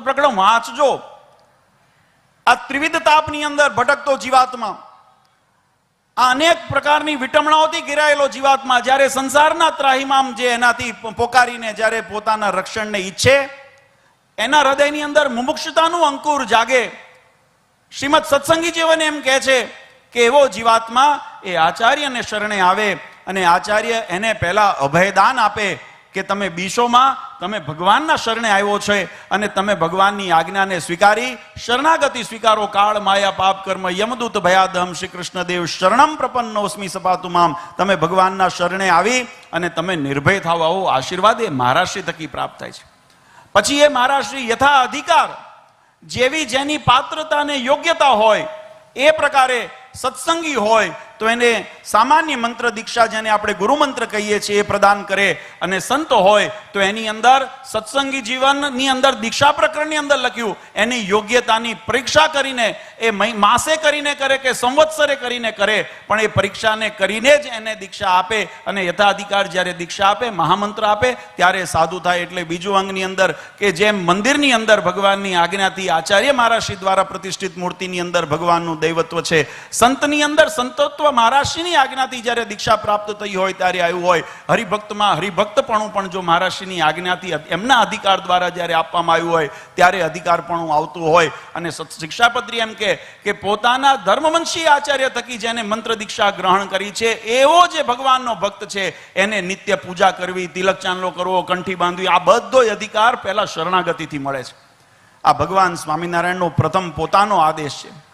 પ્રકરણ વાંચજો. આ ત્રિવિધ તાપની અંદર ભટકતો જીવાત્મા. આ અનેક પ્રકારની વિટમણાઓથી ઘેરાયેલો જીવાત્મા જ્યારે સંસારના ત્રાહિમામ જે એનાથી પોકારીને જ્યારે પોતાના રક્ષણને ઈચ્છે, એના હૃદયની અંદર મુમુક્ષતાનું અંકુર જાગે. શ્રીમદ સત્સંગી જીવન એમ કહે છે કે એવો જીવાત્મા એ આચાર્યને શરણે આવે અને આચાર્ય એને પહેલા અભયદાન આપે કે તમે બીશોમાં તમે ભગવાનના શરણે આવ્યો છે અને તમે ભગવાનની આજ્ઞાને સ્વીકારી, શરણાગતિ સ્વીકારો, કાળ, માયા, પાપ, કર્મ, યમદૂત ભયાદમ શ્રી કૃષ્ણદેવ શરણમ પ્રપન્નોસ્મી સપાતુમામ તમે ભગવાનના શરણે આવી અને તમે નિર્ભય થાવ. આવો આશીર્વાદ એ મહારાષ્ટ્રી થકી પ્રાપ્ત થાય છે. પછી એ મહારાષ્ટ્રી યથા અધિકાર, જેવી જેની પાત્રતા અને યોગ્યતા હોય, એ પ્રકારે સત્સંગી હોય તો એને સામાન્ય મંત્ર દીક્ષા જેને આપણે ગુરુ મંત્ર કહીએ છીએ એ પ્રદાન કરે અને સંતો હોય તો એની અંદર સત્સંગી જીવનની અંદર દીક્ષા પ્રકરણની અંદર લખ્યું, એની યોગ્યતાની પરીક્ષા કરીને, એ માસે કરીને કરે કે સંવત્સરે કરીને કરે, પણ એ પરીક્ષાને કરીને જ એને દીક્ષા આપે અને યથાધિકાર જ્યારે દીક્ષા આપે, મહામંત્ર આપે, ત્યારે સાધુ થાય એટલે બીજું અંગની અંદર કે જેમ મંદિરની અંદર ભગવાનની આજ્ઞાથી આચાર્ય મહારાષ્ટ્રી દ્વારા પ્રતિષ્ઠિત મૂર્તિની અંદર ભગવાનનું દૈવત્વ છે. સંતની અંદર સંતત્વ મહારાષ્ટ્રીની આજ્ઞાથી જ્યારે દીક્ષા પ્રાપ્ત થઈ હોય ત્યારે આવ્યું હોય, હરિભક્તમાં હરિભક્તપણું પણ જો મહારાષ્ટ્રીની આજ્ઞાથી એમના અધિકાર દ્વારા જ્યારે આપવામાં આવ્યું હોય, ત્યારે અધિકારપણું આવતું હોય. અને શિક્ષાપત્રી એમ કે પોતાના ધર્મવંશી આચાર્ય થકી જેને મંત્ર દીક્ષા ગ્રહણ કરી છે, એવો જે ભગવાનનો ભક્ત છે, એને નિત્ય પૂજા કરવી, તિલક ચાંદલો કરવો, કંઠી બાંધવી, આ બધો અધિકાર પહેલા શરણાગતિથી મળે છે. આ ભગવાન સ્વામિનારાયણનો પ્રથમ પોતાનો આદેશ છે.